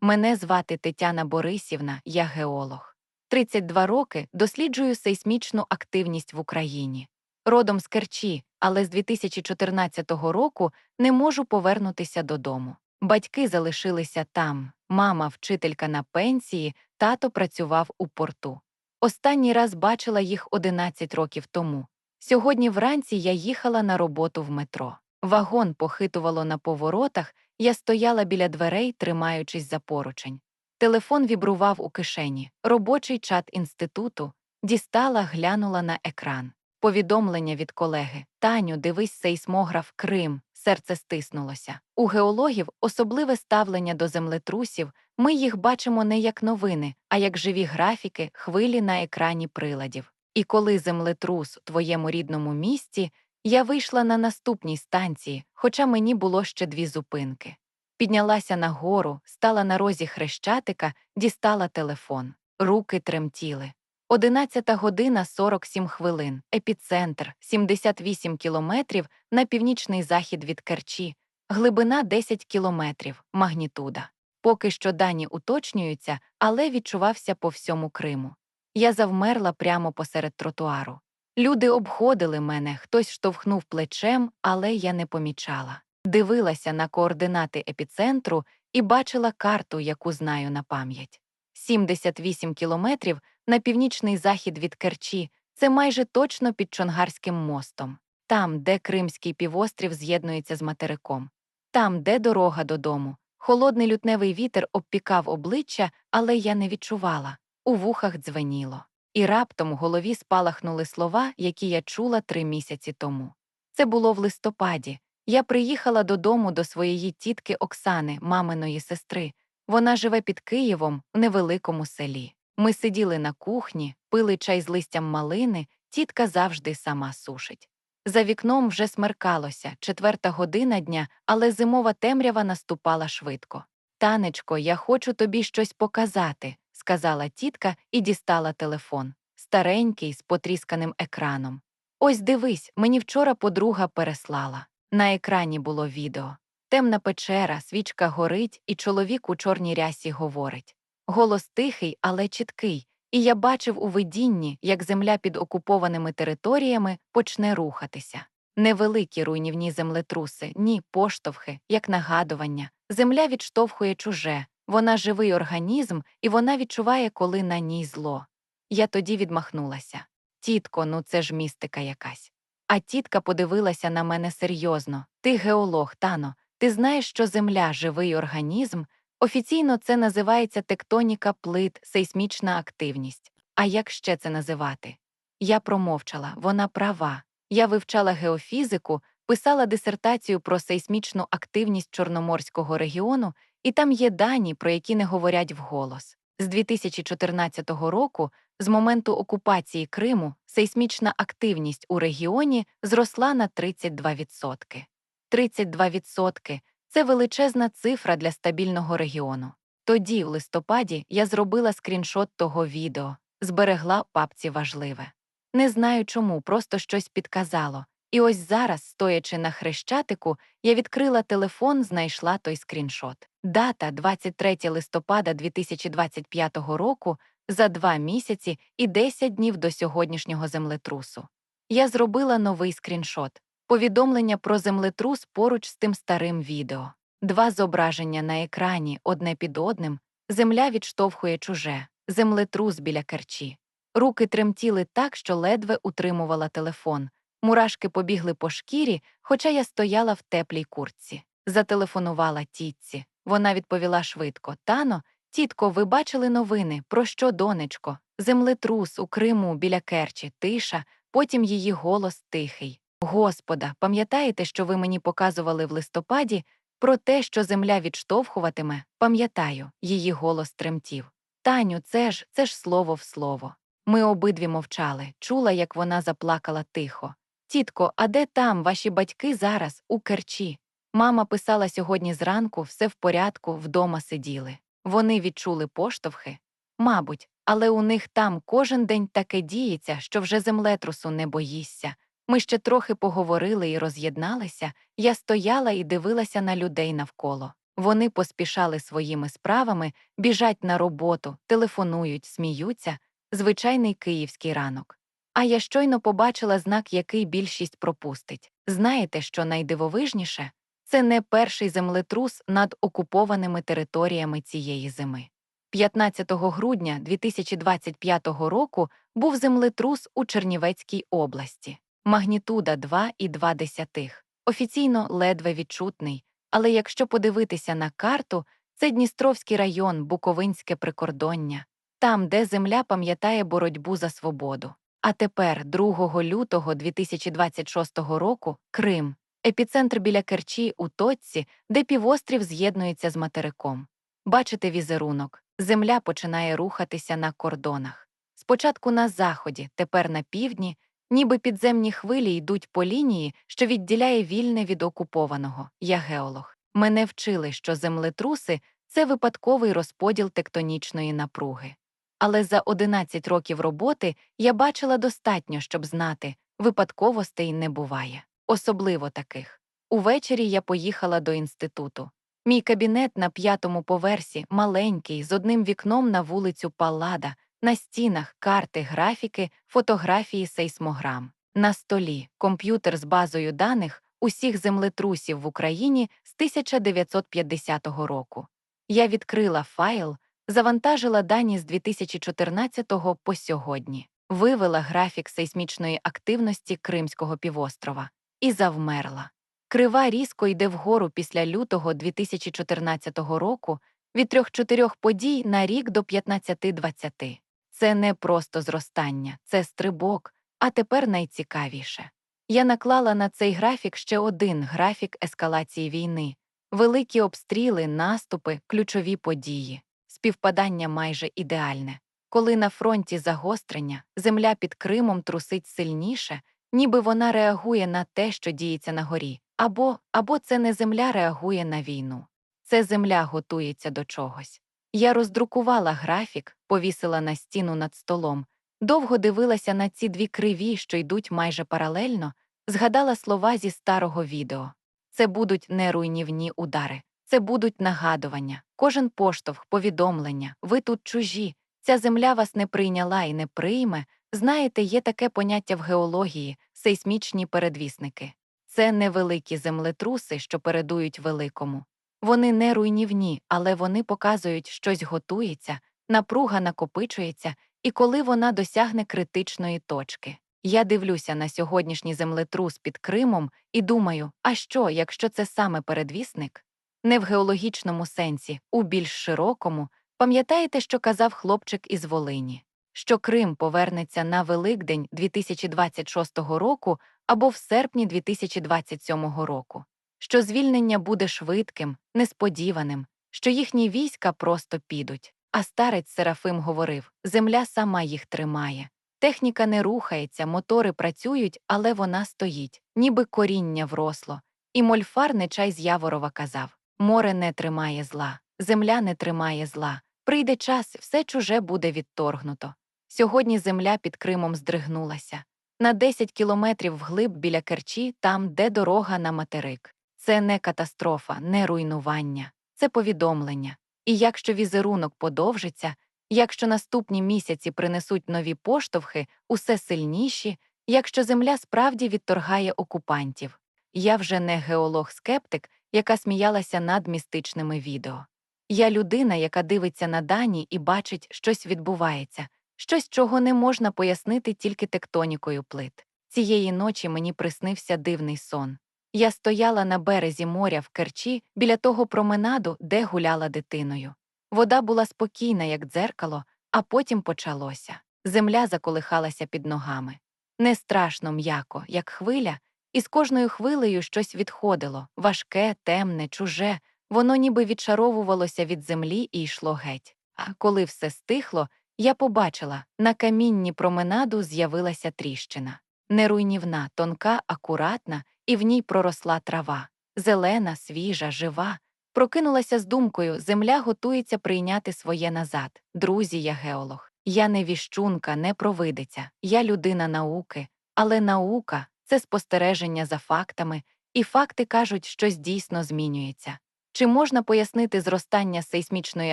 Мене звати Тетяна Борисівна, я геолог. 32 роки досліджую сейсмічну активність в Україні. Родом з Керчі, але з 2014 року не можу повернутися додому. Батьки залишилися там, мама вчителька на пенсії, тато працював у порту. Останній раз бачила їх 11 років тому. Сьогодні вранці я їхала на роботу в метро. Вагон похитувало на поворотах, я стояла біля дверей, тримаючись за поручень. Телефон вібрував у кишені. Робочий чат інституту. Дістала, глянула на екран. Повідомлення від колеги Таню, дивись сейсмограф Крим. Серце стиснулося. У геологів особливе ставлення до землетрусів. Ми їх бачимо не як новини, а як живі графіки, хвилі на екрані приладів. І коли землетрус у твоєму рідному місті, я вийшла на наступній станції, хоча мені було ще дві зупинки. Піднялася нагору, стала на розі хрещатика, дістала телефон. Руки тремтіли. 11 година 47 хвилин. Епіцентр 78 кілометрів на північний захід від Керчі, глибина 10 кілометрів, магнітуда. Поки що дані уточнюються, але відчувався по всьому Криму. Я завмерла прямо посеред тротуару. Люди обходили мене, хтось штовхнув плечем, але я не помічала. Дивилася на координати епіцентру і бачила карту, яку знаю на пам'ять. 78 кілометрів на північний захід від Керчі це майже точно під Чонгарським мостом, там, де Кримський півострів з'єднується з материком, там, де дорога додому. Холодний лютневий вітер обпікав обличчя, але я не відчувала. У вухах дзвеніло. І раптом у голові спалахнули слова, які я чула три місяці тому. Це було в листопаді. Я приїхала додому до своєї тітки Оксани, маминої сестри. Вона живе під Києвом у невеликому селі. Ми сиділи на кухні, пили чай з листям малини, тітка завжди сама сушить. За вікном вже смеркалося, четверта година дня, але зимова темрява наступала швидко. Танечко, я хочу тобі щось показати, сказала тітка і дістала телефон, старенький, з потрісканим екраном. Ось дивись, мені вчора подруга переслала. На екрані було відео. Темна печера, свічка горить, і чоловік у чорній рясі говорить. Голос тихий, але чіткий, і я бачив у видінні, як земля під окупованими територіями почне рухатися. Невеликі руйнівні землетруси, ні поштовхи, як нагадування. Земля відштовхує чуже, вона живий організм, і вона відчуває, коли на ній зло. Я тоді відмахнулася. Тітко, ну це ж містика якась. А тітка подивилася на мене серйозно. Ти геолог, Тано, ти знаєш, що Земля живий організм. Офіційно це називається тектоніка плит, сейсмічна активність. А як ще це називати? Я промовчала, вона права. Я вивчала геофізику, писала дисертацію про сейсмічну активність Чорноморського регіону, і там є дані, про які не говорять вголос. З 2014 року, з моменту окупації Криму, сейсмічна активність у регіоні зросла на 32%. 32% – це величезна цифра для стабільного регіону. Тоді, в листопаді, я зробила скріншот того відео, зберегла папці важливе. Не знаю чому, просто щось підказало. І ось зараз, стоячи на хрещатику, я відкрила телефон, знайшла той скріншот. Дата 23 листопада 2025 року за два місяці і 10 днів до сьогоднішнього землетрусу. Я зробила новий скріншот. Повідомлення про землетрус поруч з тим старим відео. Два зображення на екрані одне під одним. Земля відштовхує чуже, землетрус біля керчі. Руки тремтіли так, що ледве утримувала телефон. Мурашки побігли по шкірі, хоча я стояла в теплій куртці. Зателефонувала тітці. Вона відповіла швидко Тано, тітко, ви бачили новини, про що, донечко? Землетрус у Криму біля Керчі, тиша, потім її голос тихий. Господа, пам'ятаєте, що ви мені показували в листопаді про те, що земля відштовхуватиме? Пам'ятаю, її голос тремтів. Таню, це ж, це ж слово в слово. Ми обидві мовчали, чула, як вона заплакала тихо. Тітко, а де там ваші батьки зараз, у Керчі? Мама писала сьогодні зранку, все в порядку, вдома сиділи. Вони відчули поштовхи? Мабуть, але у них там кожен день таке діється, що вже землетрусу не боїшся. Ми ще трохи поговорили і роз'єдналися, я стояла і дивилася на людей навколо. Вони поспішали своїми справами, біжать на роботу, телефонують, сміються. Звичайний київський ранок. А я щойно побачила знак, який більшість пропустить. Знаєте, що найдивовижніше? Це не перший землетрус над окупованими територіями цієї зими. 15 грудня 2025 року був землетрус у Чернівецькій області. Магнітуда 2,2. Офіційно ледве відчутний, але якщо подивитися на карту, це Дністровський район, Буковинське прикордоння, там, де земля пам'ятає боротьбу за свободу. А тепер, 2 лютого 2026 року, Крим, епіцентр біля Керчі у точці, де півострів з'єднується з материком. Бачите візерунок, земля починає рухатися на кордонах. Спочатку на заході, тепер на півдні, ніби підземні хвилі йдуть по лінії, що відділяє вільне від окупованого. Я геолог. Мене вчили, що землетруси це випадковий розподіл тектонічної напруги. Але за 11 років роботи я бачила достатньо, щоб знати, випадковостей не буває, особливо таких. Увечері я поїхала до інституту. Мій кабінет на п'ятому поверсі, маленький, з одним вікном на вулицю Паллада, на стінах карти, графіки, фотографії сейсмограм. На столі комп'ютер з базою даних усіх землетрусів в Україні з 1950 року. Я відкрила файл, завантажила дані з 2014 по сьогодні, вивела графік сейсмічної активності Кримського півострова і завмерла. Крива різко йде вгору після лютого 2014 року від 3-4 подій на рік до 15-20. Це не просто зростання, це стрибок, а тепер найцікавіше. Я наклала на цей графік ще один графік ескалації війни, великі обстріли, наступи, ключові події, співпадання майже ідеальне. Коли на фронті загострення, земля під Кримом трусить сильніше, ніби вона реагує на те, що діється на горі, або, або це не земля реагує на війну. Це земля готується до чогось. Я роздрукувала графік, повісила на стіну над столом, довго дивилася на ці дві криві, що йдуть майже паралельно, згадала слова зі старого відео. Це будуть не руйнівні удари, це будуть нагадування, кожен поштовх, повідомлення, ви тут чужі, ця земля вас не прийняла і не прийме. Знаєте, є таке поняття в геології сейсмічні передвісники. Це невеликі землетруси, що передують великому. Вони не руйнівні, але вони показують, щось готується, напруга накопичується, і коли вона досягне критичної точки. Я дивлюся на сьогоднішній землетрус під Кримом і думаю, а що, якщо це саме передвісник? Не в геологічному сенсі, у більш широкому, пам'ятаєте, що казав хлопчик із Волині? Що Крим повернеться на Великдень 2026 року або в серпні 2027 року, що звільнення буде швидким, несподіваним, що їхні війська просто підуть. А старець Серафим говорив земля сама їх тримає. Техніка не рухається, мотори працюють, але вона стоїть, ніби коріння вросло. І мольфар Нечай з Яворова казав море не тримає зла, земля не тримає зла. Прийде час, все чуже буде відторгнуто. Сьогодні земля під Кримом здригнулася. На 10 кілометрів вглиб біля Керчі, там, де дорога на материк. Це не катастрофа, не руйнування, це повідомлення. І якщо візерунок подовжиться, якщо наступні місяці принесуть нові поштовхи, усе сильніші, якщо земля справді відторгає окупантів. Я вже не геолог-скептик, яка сміялася над містичними відео. Я людина, яка дивиться на дані і бачить, щось відбувається, щось, чого не можна пояснити тільки тектонікою плит. Цієї ночі мені приснився дивний сон. Я стояла на березі моря в Керчі біля того променаду, де гуляла дитиною. Вода була спокійна, як дзеркало, а потім почалося. Земля заколихалася під ногами. Не страшно м'яко, як хвиля, і з кожною хвилею щось відходило важке, темне, чуже, воно ніби відшаровувалося від землі і йшло геть. А коли все стихло, я побачила на камінні променаду з'явилася тріщина. Неруйнівна, тонка, акуратна, і в ній проросла трава. Зелена, свіжа, жива. Прокинулася з думкою земля готується прийняти своє назад. Друзі, я геолог. Я не віщунка, не провидиця, я людина науки, але наука це спостереження за фактами, і факти кажуть, щось дійсно змінюється. Чи можна пояснити зростання сейсмічної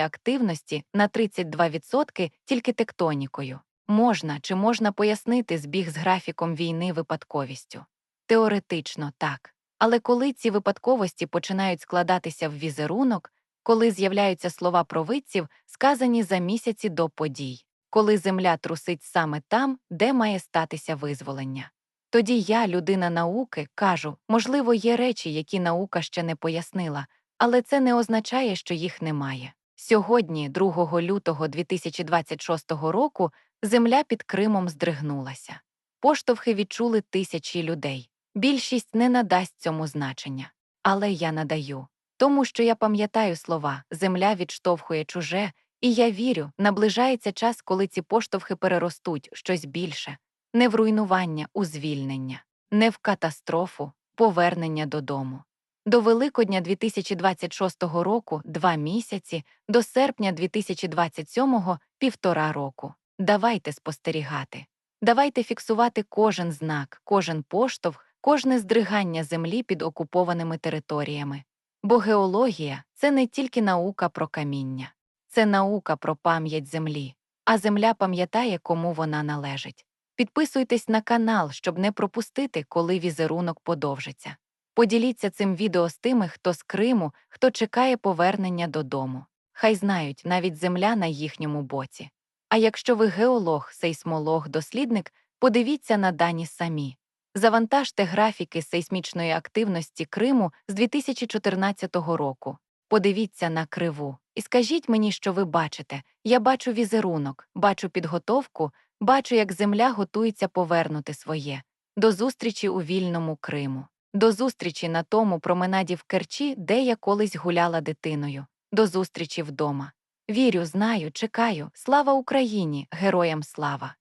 активності на 32% тільки тектонікою? Можна чи можна пояснити збіг з графіком війни випадковістю? Теоретично так. Але коли ці випадковості починають складатися в візерунок, коли з'являються слова провидців, сказані за місяці до подій, коли земля трусить саме там, де має статися визволення. Тоді я, людина науки, кажу, можливо, є речі, які наука ще не пояснила, але це не означає, що їх немає. Сьогодні, 2 лютого 2026 року, земля під Кримом здригнулася. Поштовхи відчули тисячі людей. Більшість не надасть цьому значення. Але я надаю. Тому що я пам'ятаю слова земля відштовхує чуже, і я вірю, наближається час, коли ці поштовхи переростуть щось більше, не в руйнування, у звільнення, не в катастрофу, повернення додому. До Великодня 2026 року два місяці, до серпня 2027 півтора року. Давайте спостерігати. Давайте фіксувати кожен знак, кожен поштовх, кожне здригання землі під окупованими територіями. Бо геологія це не тільки наука про каміння, це наука про пам'ять землі, а земля пам'ятає, кому вона належить. Підписуйтесь на канал, щоб не пропустити, коли візерунок подовжиться. Поділіться цим відео з тими, хто з Криму, хто чекає повернення додому. Хай знають, навіть земля на їхньому боці. А якщо ви геолог, сейсмолог, дослідник, подивіться на дані самі. Завантажте графіки сейсмічної активності Криму з 2014 року. Подивіться на криву і скажіть мені, що ви бачите. Я бачу візерунок, бачу підготовку, бачу, як земля готується повернути своє. До зустрічі у вільному Криму. До зустрічі на тому променаді в Керчі, де я колись гуляла дитиною. До зустрічі вдома. Вірю, знаю, чекаю. Слава Україні, героям слава!